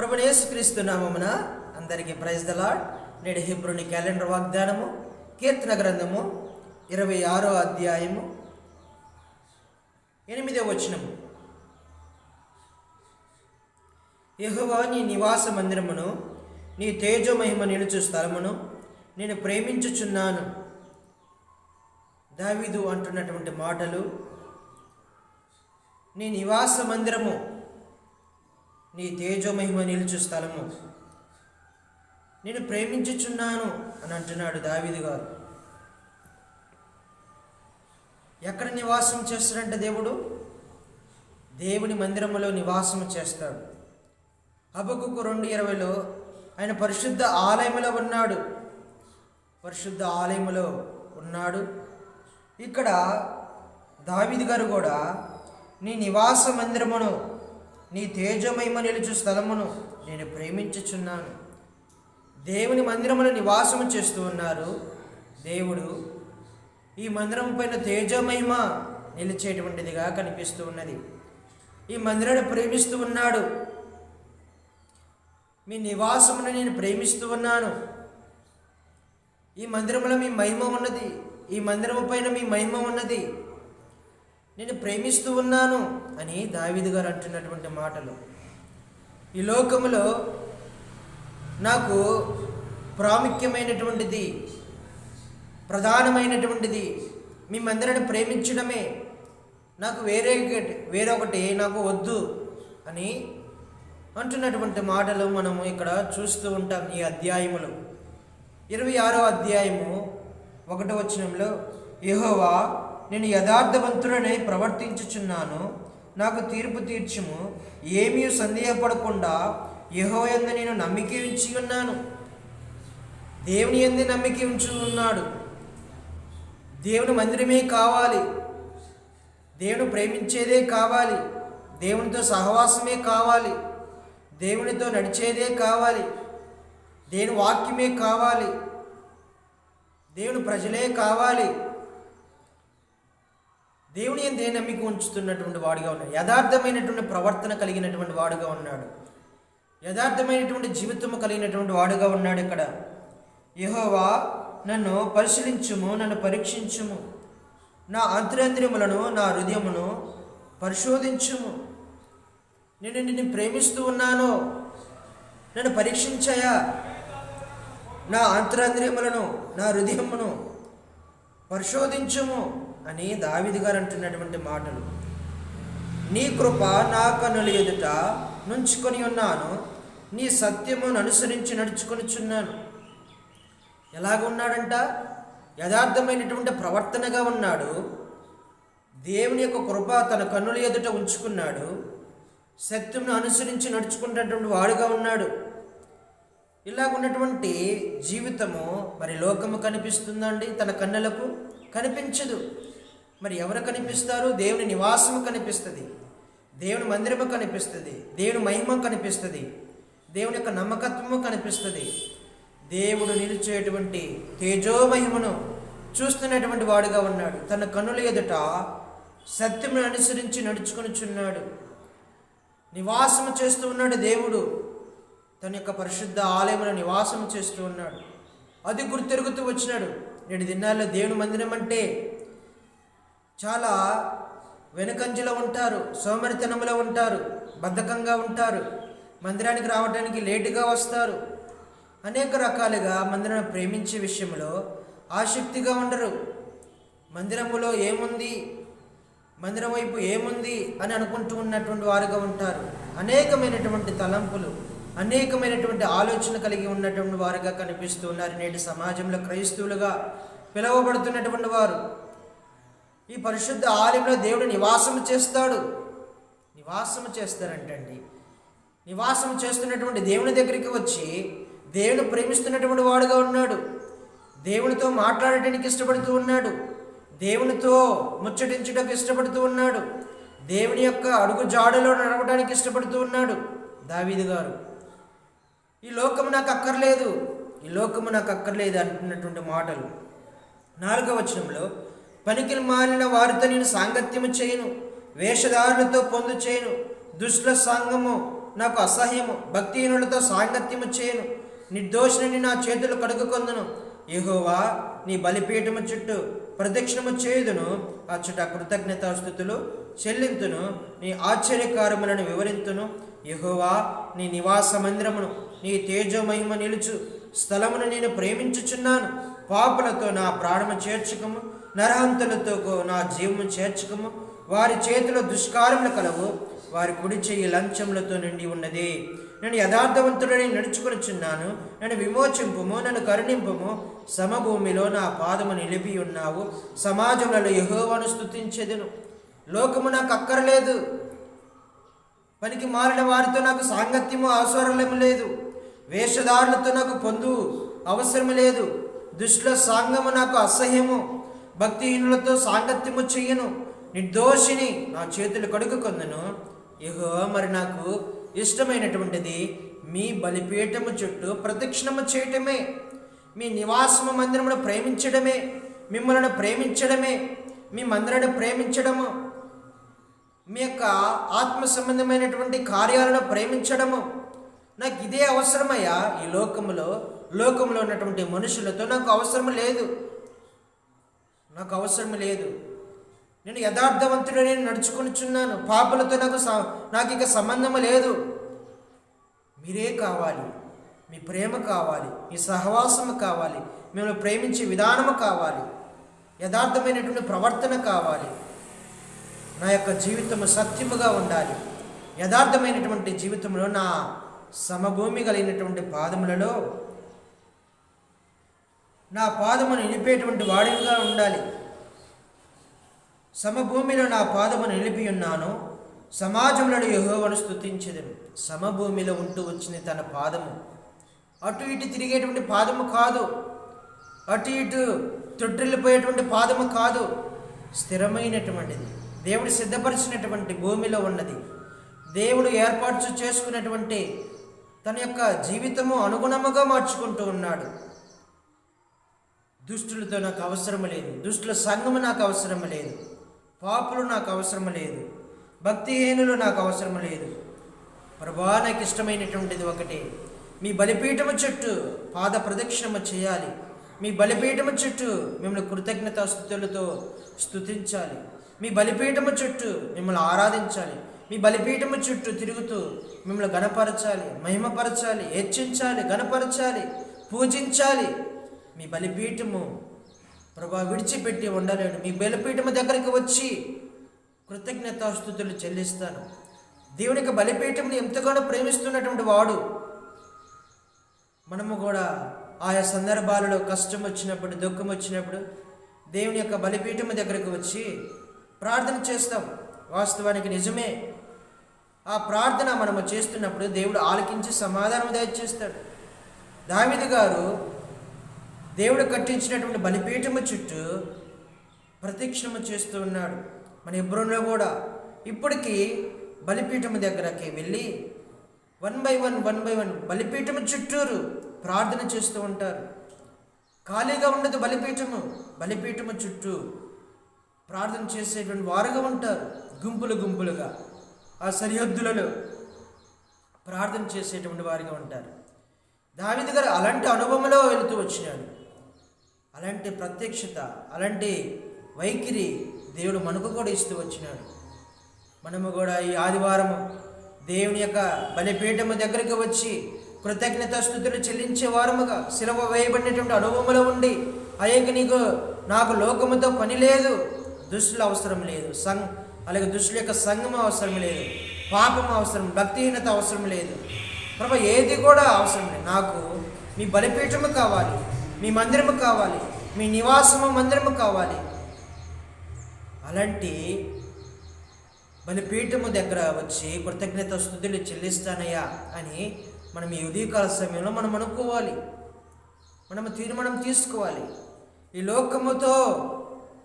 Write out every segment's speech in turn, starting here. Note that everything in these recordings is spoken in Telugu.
ప్రభునేసుక్రీస్తు నామమున అందరికీ ప్రైజ్ ద లాడ్ నేడు హిబ్రుని క్యాలెండర్ వాగ్దానము కీర్తన గ్రంథము ఇరవై ఆరో అధ్యాయము ఎనిమిదో వచనము. యెహోవా నీ నివాస మందిరమును నీ తేజోమహిమ నిలుచు స్థలమును నేను ప్రేమించుచున్నాను. దావిదు అంటున్నటువంటి మాటలు నీ నివాస మందిరము నీ తేజోమహిమ నిలుచు స్థలము. నేను ప్రేమించుచున్నాను అని అంటున్నాడు దావిది గారు. ఎక్కడ నివాసం చేస్తాడంటే దేవుడు? దేవుని మందిరములో నివాసం చేస్తాడు. హబకుకు రెండు ఇరవైలో ఆయన పరిశుద్ధ ఆలయములో ఉన్నాడు. పరిశుద్ధ ఆలయములో ఉన్నాడు. ఇక్కడ దావిది గారు కూడా నీ నివాస మందిరమును నీ తేజమయమ నిలుచు స్థలమును నేను ప్రేమించుచున్నాను. దేవుని మందిరములో నివాసము చేస్తూ ఉన్నారు. దేవుడు ఈ మందిరం పైన తేజమహిమ నిలిచేటువంటిదిగా కనిపిస్తూ ఉన్నది. ఈ మందిరాన్ని ప్రేమిస్తూ ఉన్నాడు. మీ నివాసమును నేను ప్రేమిస్తూ ఉన్నాను. ఈ మందిరంలో మీ మహిమ ఉన్నది. ఈ మందిరము పైన మీ మహిమ ఉన్నది. నేను ప్రేమిస్తూ ఉన్నాను అని దావీదు గారు అంటున్నటువంటి మాటలు. ఈ లోకములో నాకు ప్రాముఖ్యమైనటువంటిది ప్రధానమైనటువంటిది మిమ్మందరిని ప్రేమించడమే. నాకు వేరే వేరొకటి నాకు వద్దు అని అంటున్నటువంటి మాటలు మనము ఇక్కడ చూస్తూ ఉంటాం ఈ అధ్యాయములో. ఇరవై ఆరో అధ్యాయము ఒకటో వచనంలో యహోవా నేను యథార్థవంతుడనే ప్రవర్తించుచున్నాను. నాకు తీర్పు తీర్చుము. ఏమీ సందేహపడకుండా యహో ఎందు నేను నమ్మిక ఉంచి ఉన్నాను దేవుని ఎందు నమ్మిక ఉంచి ఉన్నాడు దేవుని మందిరమే కావాలి. దేవుని ప్రేమించేదే కావాలి. దేవునితో సహవాసమే కావాలి. దేవునితో నడిచేదే కావాలి. దేవుని వాక్యమే కావాలి. దేవుని ప్రజలే కావాలి. దేవుని ఎందే నమ్మిక ఉంచుతున్నటువంటి వాడుగా ఉన్నాడు. యథార్థమైనటువంటి ప్రవర్తన కలిగినటువంటి వాడుగా ఉన్నాడు. యథార్థమైనటువంటి జీవితము కలిగినటువంటి వాడుగా ఉన్నాడు ఇక్కడ. యెహోవా నన్ను పరిశీలించుము నన్ను పరీక్షించుము. నా అంతరంద్రియములను నా హృదయమును పరిశోధించుము. నేను నిన్ను ప్రేమిస్తూ ఉన్నాను. నన్ను పరీక్షించాయా? నా అంతరంద్రియములను నా హృదయమును పరిశోధించుము. అని దావిది గారు అంటున్నటువంటి మాటలు. నీ కృప నా కన్నుల ఎదుట నుంచుకొని ఉన్నాను. నీ సత్యమును అనుసరించి నడుచుకొనిచున్నాను ఎలాగ ఉన్నాడంట? యథార్థమైనటువంటి ప్రవర్తనగా ఉన్నాడు. దేవుని యొక్క కృప తన కన్నుల ఎదుట ఉంచుకున్నాడు. సత్యమును అనుసరించి నడుచుకున్నటువంటి వాడుగా ఉన్నాడు. ఇలాగున్నటువంటి జీవితము మరి లోకము కనిపిస్తుందండి? తన కన్నులకు కనిపించదు. మరి ఎవరు కనిపిస్తారు? దేవుని నివాసము కనిపిస్తుంది. దేవుని మందిరము కనిపిస్తుంది. దేవుని మహిమ కనిపిస్తుంది. దేవుని యొక్క నమ్మకత్వము కనిపిస్తుంది. దేవుడు నిలిచేటువంటి తేజోమహిమను చూస్తున్నటువంటి వాడుగా ఉన్నాడు. తన కన్నుల ఎదుట సత్యమును అనుసరించి నడుచుకొనిచున్నాడు. నివాసము చేస్తూ ఉన్నాడు దేవుడు. తన యొక్క పరిశుద్ధ ఆలయంలో నివాసము చేస్తూ ఉన్నాడు. అది గుర్తెరుగుతూ వచ్చినాడు. నేడు దినాల్లో దేవుని మందిరం అంటే చాలా వెనుకంజలో ఉంటారు సోమరితనంలో ఉంటారు బద్ధకంగా ఉంటారు మందిరానికి రావడానికి లేటుగా వస్తారు. అనేక రకాలుగా మందిరాన్ని ప్రేమించే విషయంలో ఆసక్తిగా ఉండరు. మందిరములో ఏముంది? మందిరం వైపు ఏముంది? అని అనుకుంటూ ఉన్నటువంటి వారుగా ఉంటారు. అనేకమైనటువంటి తలంపులు అనేకమైనటువంటి ఆలోచన కలిగి ఉన్నటువంటి వారుగా కనిపిస్తూ ఉన్నారు నేటి సమాజంలో క్రైస్తవులుగా పిలువబడుతున్నటువంటి వారు. ఈ పరిశుద్ధ ఆలయంలో దేవుడు నివాసం చేస్తాడు. నివాసం చేస్తారంటండి. నివాసం చేస్తున్నటువంటి దేవుని దగ్గరికి వచ్చి దేవుని ప్రేమిస్తున్నటువంటి వాడుగా ఉన్నాడు. దేవునితో మాట్లాడటానికి ఇష్టపడుతూ ఉన్నాడు. దేవునితో ముచ్చటించడానికి ఇష్టపడుతూ ఉన్నాడు. దేవుని యొక్క అడుగు జాడలో నడవడానికి ఇష్టపడుతూ ఉన్నాడు దావీదు గారు. ఈ లోకము నాకు అక్కర్లేదు. ఈ లోకము నాకు అక్కర్లేదు అంటున్నటువంటి మాటలు. నాలుగవ వచనంలో పనికి మాలిన వారితో నేను సాంగత్యము చేయను. వేషధారులతో పొందు చేయను. దుష్టుల సాంగము నాకు అసహ్యము. భక్తిహీనులతో సాంగత్యము చేయను. నిర్దోషుని నా చేతులు కడుగుకొందును. యహోవా నీ బలిపీఠము చుట్టూ ప్రదక్షిణము చేయుదును. అచ్చట కృతజ్ఞతాస్థుతులు చెల్లింతును. నీ ఆశ్చర్యకారములను వివరింతును. యహోవా నీ నివాస మందిరమును నీ తేజోమహిమ నిలుచు స్థలమును నేను ప్రేమించుచున్నాను. పాపులతో నా ప్రాణము చేర్చుకము. నరహంతులతో నా జీవము చేర్చుకము. వారి చేతిలో దుష్కారములు కలవు. వారి కుడి చెయ్యి లంచములతో నిండి ఉన్నది. నేను యథార్థవంతుడని నడుచుకొనుచున్నాను. నేను విమోచింపుము నన్ను కరుణింపము. సమభూమిలో నా పాదము నిలిపి ఉన్నావు. సమాజములలో యహోవను స్తుతించెదను. లోకము నాకు అక్కరలేదు. పనికి మారిన వారితో నాకు సాంగత్యము అవసరము లేదు. వేషధారులతో నాకు పొందు అవసరం లేదు. దుష్టుల సాంగము నాకు అసహ్యము. భక్తిహీనులతో సాంగత్యము చెయ్యను. నిర్దోషిని నా చేతులు కడుగుకొందును ఇహో మరి నాకు ఇష్టమైనటువంటిది మీ బలిపీఠము చుట్టూ ప్రదక్షిణము చేయటమే. మీ నివాసము మందిరమును ప్రేమించడమే. మిమ్మల్ని ప్రేమించడమే. మీ మందిరాన్ని ప్రేమించడము. మీ యొక్క ఆత్మ సంబంధమైనటువంటి కార్యాలను ప్రేమించడము. నాకు ఇదే అవసరమయ్యా ఈ లోకములో. లోకంలో ఉన్నటువంటి మనుషులతో నాకు అవసరం లేదు. నాకు అవసరం లేదు. నేను యథార్థవంతుడు నేను నడుచుకొనిచున్నాను. పాపలతో నాకు స- నాకు ఇక సంబంధం లేదు. మీరే కావాలి. మీ ప్రేమ కావాలి. మీ సహవాసము కావాలి. మిమ్మల్ని ప్రేమించే విధానము కావాలి. యథార్థమైనటువంటి ప్రవర్తన కావాలి. నా యొక్క జీవితము సత్యముగా ఉండాలి. యథార్థమైనటువంటి జీవితంలో నా సమభూమి కలిగినటువంటి పాదములలో నా పాదమును నిలిపేటువంటి వాడిగా ఉండాలి. సమభూమిలో నా పాదమును నిలిపి ఉన్నాను. సమాజంలో యహోవను స్తుతించదను సమభూమిలో ఉంటూ వచ్చింది తన పాదము. అటు ఇటు తిరిగేటువంటి పాదము కాదు. అటు ఇటు తొట్టిల్లిపోయేటువంటి పాదము కాదు. స్థిరమైనటువంటిది. దేవుడు సిద్ధపరిచినటువంటి భూమిలో ఉన్నది. దేవుడు ఏర్పాటు చేసుకున్నటువంటి తన యొక్క జీవితము అనుగుణముగా మార్చుకుంటూ ఉన్నాడు. దుష్టులతో నాకు అవసరం లేదు. దుష్టుల సంఘము నాకు అవసరం లేదు. పాపులు నాకు అవసరం లేదు. భక్తిహీనులు నాకు అవసరం లేదు. ప్రభా నాకు ఇష్టమైనటువంటిది ఒకటే. మీ బలిపీఠము చుట్టూ పాద ప్రదక్షిణము చేయాలి. మీ బలిపీఠము చుట్టూ మిమ్మల్ని కృతజ్ఞత స్థుతులతో స్తుతించాలి. మీ బలిపీఠము చుట్టూ మిమ్మల్ని ఆరాధించాలి. మీ బలిపీఠము చుట్టూ తిరుగుతూ మిమ్మల్ని గణపరచాలి మహిమపరచాలి. హెచ్చించాలి. గణపరచాలి పూజించాలి. మీ బలిపీఠము ప్రభా విడిచిపెట్టి ఉండలేను మీ బలిపీఠము దగ్గరికి వచ్చి కృతజ్ఞతాస్థుతులు చెల్లిస్తాను. దేవునికి బలిపీఠంని ఎంతగానో ప్రేమిస్తున్నటువంటి వాడు మనము కూడా ఆయా సందర్భాలలో కష్టం వచ్చినప్పుడు దుఃఖం వచ్చినప్పుడు దేవుని యొక్క బలిపీఠం దగ్గరకు వచ్చి ప్రార్థన చేస్తాం. వాస్తవానికి నిజమే. ఆ ప్రార్థన మనము చేస్తున్నప్పుడు దేవుడు ఆలకించి సమాధానం దయచేస్తాడు. దావిది గారు దేవుడు కట్టించినటువంటి బలిపీఠము చుట్టూ ప్రతిక్షణము చేస్తూ ఉన్నాడు. మన ఇబ్బంలో కూడా ఇప్పటికీ బలిపీఠము దగ్గరకి వెళ్ళి one by one one by one బలిపీఠము చుట్టూరు ప్రార్థన చేస్తూ ఉంటారు. ఖాళీగా ఉండదు బలిపీఠము. బలిపీఠము చుట్టూ ప్రార్థన చేసేటువంటి వారుగా ఉంటారు. గుంపులు గుంపులుగా ఆ సరిహద్దులలో ప్రార్థన చేసేటువంటి వారిగా ఉంటారు. దావిది గారు అలాంటి అనుభవంలో వెళుతూ వచ్చినాడు. అలాంటి ప్రత్యక్షత అలాంటి వైఖరి దేవుడు మనకు కూడా ఇస్తూ వచ్చినాడు. మనము కూడా ఈ ఆదివారము దేవుని యొక్క బలిపీఠము దగ్గరికి వచ్చి కృతజ్ఞత స్థుతులు చెల్లించే వారముగా శిలవ వేయబడినటువంటి అనుభవంలో ఉండి అయ్యకి నీకు నాకు లోకముతో పని లేదు దుష్టుల అవసరం లేదు సంఘ అలాగే దుష్టుల యొక్క సంఘం అవసరం లేదు పాపం అవసరం భక్తిహీనత అవసరం లేదు. ప్రభా ఏది కూడా అవసరం లేదు. నాకు మీ బలిపీఠము కావాలి. మీ మందిరము కావాలి. మీ నివాసము మందిరము కావాలి. అలాంటి బలిపీఠము దగ్గర వచ్చి కృతజ్ఞత స్థుతులు చెల్లిస్తానయ్యా అని మనం ఈ ఉదయకాల సమయంలో మనం అనుకోవాలి. మనము తీర్మానం తీసుకోవాలి. ఈ లోకముతో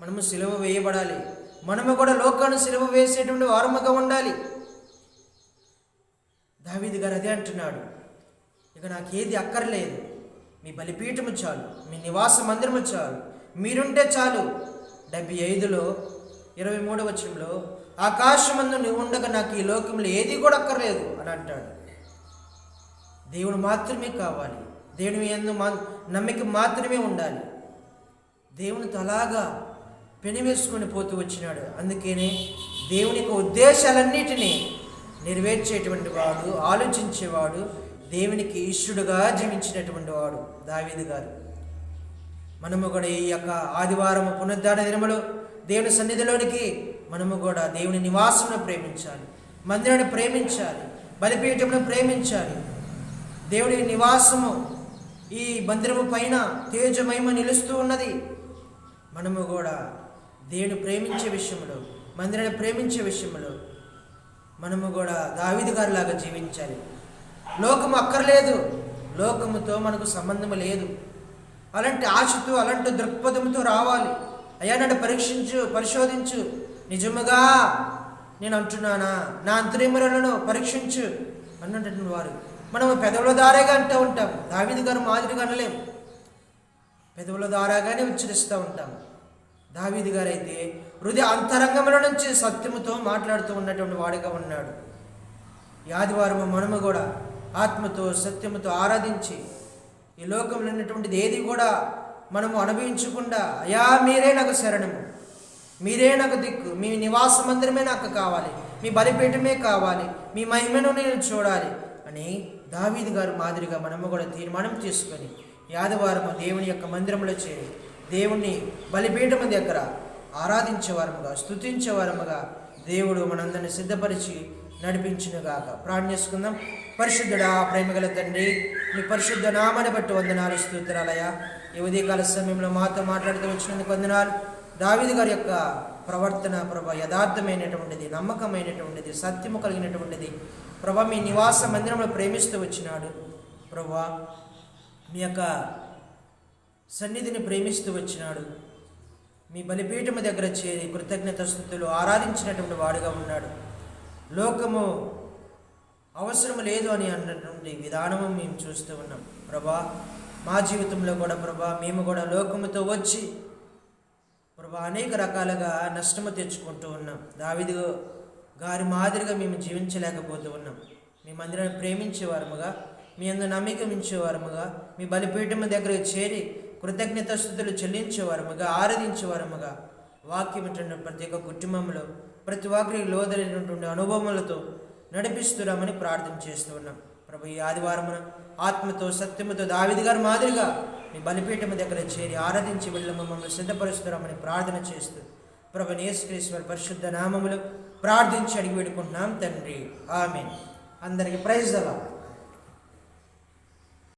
మనము సిలువ వేయబడాలి. మనము కూడా లోకాన్ని సిలువ వేసేటువంటి వారముగా ఉండాలి. దావీదు గారు అదే అంటున్నాడు. ఇక నాకు ఏది అక్కర్లేదు. మీ బలిపీఠము చాలు మీ నివాస మందిరము చాలు. మీరుంటే చాలు. డెబ్బై ఐదులో ఇరవై మూడవ వచనంలో ఆకాశమందు నువ్వు ఉండగా నాకు ఈ లోకంలో ఏది కూడా అక్కర్లేదు అని అంటాడు. దేవుడు మాత్రమే కావాలి. దేవుని ఎందు మా నమ్మిక మాత్రమే ఉండాలి. దేవునితో అలాగా పెనివేసుకొని పోతూ వచ్చినాడు. అందుకనే దేవుని యొక్క ఉద్దేశాలన్నిటినీ నెరవేర్చేటువంటి వాడు ఆలోచించేవాడు దేవునికి ఇష్టుడుగా జీవించినటువంటి వాడు దావీదు గారు. మనము కూడా ఈ యొక్క ఆదివారం పునరుద్ధారణ దినములో దేవుని సన్నిధిలోనికి మనము కూడా దేవుని నివాసమును ప్రేమించాలి మందిరాన్ని ప్రేమించాలి బలిపీఠమును ప్రేమించాలి. దేవుని నివాసము ఈ మందిరము పైన తేజమహిమ నిలుస్తూ ఉన్నది. మనము కూడా దేవుని ప్రేమించే విషయంలో మందిరాన్ని ప్రేమించే విషయంలో మనము కూడా దావిది గారిలాగా జీవించాలి. లోకము అక్కర్లేదు. లోకముతో మనకు సంబంధం లేదు. అలాంటి ఆశతో అలాంటి దృక్పథంతో రావాలి. అయ్యా నన్ను పరీక్షించు పరిశోధించు. నిజముగా నేను అంటున్నానా? నా అంతరిమలను పరీక్షించు అన్నటువంటి వారు. మనము పెదవుల దారేగా అంటూ ఉంటాం. దావిది గారు మాదిరిగా అనలేము పెదవుల ద్వారాగానే ఉచ్చరిస్తూ ఉంటాం. దావీది గారైతే హృదయ అంతరంగముల నుంచి సత్యముతో మాట్లాడుతూ ఉన్నటువంటి వాడిగా ఉన్నాడు. ఈ ఆదివారము మనము కూడా ఆత్మతో సత్యముతో ఆరాధించి ఈ లోకంలో ఉన్నటువంటిది ఏది కూడా మనము అనుభవించకుండా అయా మీరే నాకు శరణము. మీరే నాకు దిక్కు. మీ నివాస మందిరమే నాకు కావాలి. మీ బలిపీఠమే కావాలి. మీ మహిమను నేను చూడాలి. అని దావీద్ గారు మాదిరిగా మనము కూడా తీర్మానం చేసుకొని యాదవారము దేవుని యొక్క మందిరంలో చేరి దేవుణ్ణి బలిపీఠము దగ్గర ఆరాధించేవారముగా స్థుతించేవారముగా దేవుడు మనందరిని సిద్ధపరిచి నడిపించినగాక. ప్రార్థన చేసుకుందాం. పరిశుద్ధుడా ప్రేమగల తండ్రి నీ పరిశుద్ధ నామని బట్టి వందనాలు స్తోత్రాలయ ఈ ఉదయకాల సమయంలో మాతో మాట్లాడుతూ వచ్చినందుకు వందనాలు. దావిది గారి యొక్క ప్రవర్తన ప్రభ యథార్థమైనటువంటిది నమ్మకమైనటువంటిది సత్యము కలిగినటువంటిది. ప్రభ మీ నివాస మందిరంలో ప్రేమిస్తూ వచ్చినాడు. ప్రభా మీ యొక్క సన్నిధిని ప్రేమిస్తూ వచ్చినాడు. మీ బలిపీఠము దగ్గర చేరి కృతజ్ఞత స్థుతులు ఆరాధించినటువంటి వాడుగా ఉన్నాడు. లోకము అవసరం లేదు అని అన్నటువంటి విధానము మేము చూస్తూ ఉన్నాం. ప్రభా మా జీవితంలో కూడా ప్రభా మేము కూడా లోకముతో వచ్చి ప్రభా అనేక రకాలుగా నష్టము తెచ్చుకుంటూ ఉన్నాం. దావిది గారి మాదిరిగా మేము జీవించలేకపోతూ ఉన్నాం. మీ మందిరాన్ని ప్రేమించేవారముగా మీ అందు నమ్మిక ఉంచేవారముగా మీ బలిపీఠము దగ్గర చేరి కృతజ్ఞత స్థుతులు చెల్లించేవారముగా ఆరాధించేవారముగా వాక్యం ఇటువంటి ప్రతి ఒక్క కుటుంబంలో ప్రతి ఒక్కరికి లోదలైనటువంటి అనుభవములతో నడిపిస్తున్నామని ప్రార్థన చేస్తూ ఉన్నాం. ప్రభు ఈ ఆదివారమున ఆత్మతో సత్యముతో దావిది గారి మాదిరిగా మీ బలిపీఠము దగ్గర చేరి ఆరాధించి వెళ్ళి మమ్మల్ని సిద్ధపరుస్తున్నామని ప్రార్థన చేస్తూ ప్రభు యేసుక్రీశ్వర పరిశుద్ధ నామములు ప్రార్థించి అడిగి పెడుకుంటున్నాం తండ్రి. ఆమె అందరికి ప్రైజ్ అలా